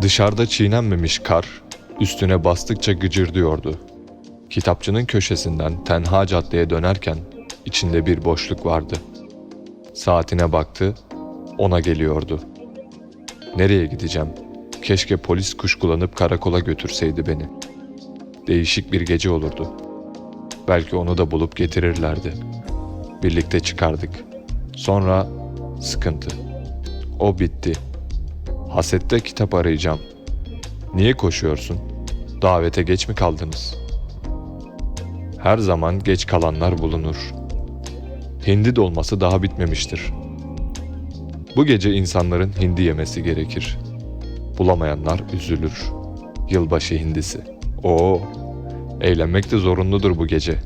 Dışarıda çiğnenmemiş kar üstüne bastıkça gıcırdıyordu. Kitapçının köşesinden tenha caddeye dönerken içinde bir boşluk vardı. Saatine baktı, ona geliyordu. Nereye gideceğim? Keşke polis kuşkulanıp karakola götürseydi beni. Değişik bir gece olurdu. Belki onu da bulup getirirlerdi. Birlikte çıkardık. Sonra sıkıntı. O bitti. Hasette kitap arayacağım. Niye koşuyorsun? Davete geç mi kaldınız? Her zaman geç kalanlar bulunur. Hindi dolması daha bitmemiştir. Bu gece insanların hindi yemesi gerekir. Bulamayanlar üzülür. Yılbaşı hindisi. Oo, eğlenmek de zorunludur bu gece.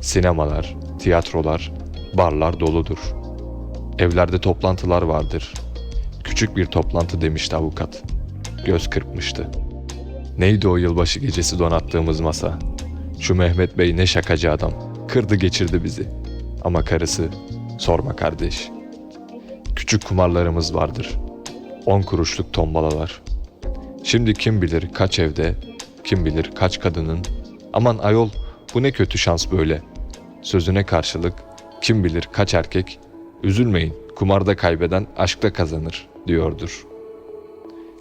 Sinemalar, tiyatrolar, barlar doludur. Evlerde toplantılar vardır. Küçük bir toplantı demişti avukat. Göz kırpmıştı. Neydi o yılbaşı gecesi donattığımız masa? Şu Mehmet Bey ne şakacı adam. Kırdı geçirdi bizi. Ama karısı sorma kardeş. Küçük kumarlarımız vardır. On kuruşluk tombalalar. Şimdi kim bilir kaç evde, kim bilir kaç kadının aman ayol bu ne kötü şans böyle. Sözüne karşılık kim bilir kaç erkek üzülmeyin kumarda kaybeden aşkta kazanır diyordur.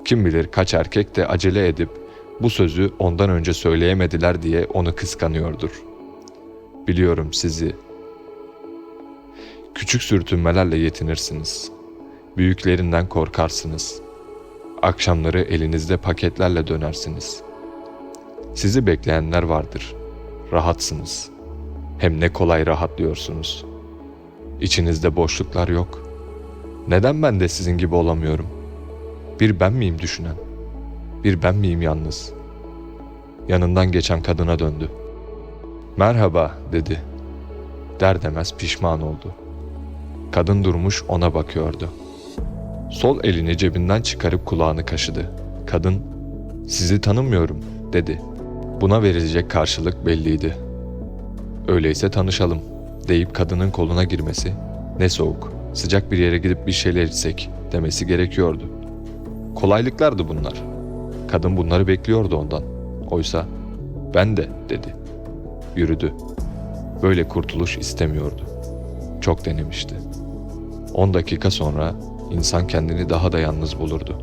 Kim bilir kaç erkek de acele edip bu sözü ondan önce söyleyemediler diye onu kıskanıyordur. Biliyorum sizi. Küçük sürtünmelerle yetinirsiniz. Büyüklerinden korkarsınız. Akşamları elinizde paketlerle dönersiniz. Sizi bekleyenler vardır. Rahatsınız. Hem ne kolay rahatlıyorsunuz. İçinizde boşluklar yok. Neden ben de sizin gibi olamıyorum? Bir ben miyim düşünen? Bir ben miyim yalnız? Yanından geçen kadına döndü. Merhaba dedi. Der demez pişman oldu. Kadın durmuş ona bakıyordu. Sol elini cebinden çıkarıp kulağını kaşıdı. Kadın, sizi tanımıyorum dedi. Buna verilecek karşılık belliydi. Öyleyse tanışalım deyip kadının koluna girmesi, ne soğuk, sıcak bir yere gidip bir şeyler içsek demesi gerekiyordu. Kolaylıklardı bunlar. Kadın bunları bekliyordu ondan. Oysa ben de dedi. Yürüdü. Böyle kurtuluş istemiyordu. Çok denemişti. 10 dakika sonra insan kendini daha da yalnız bulurdu.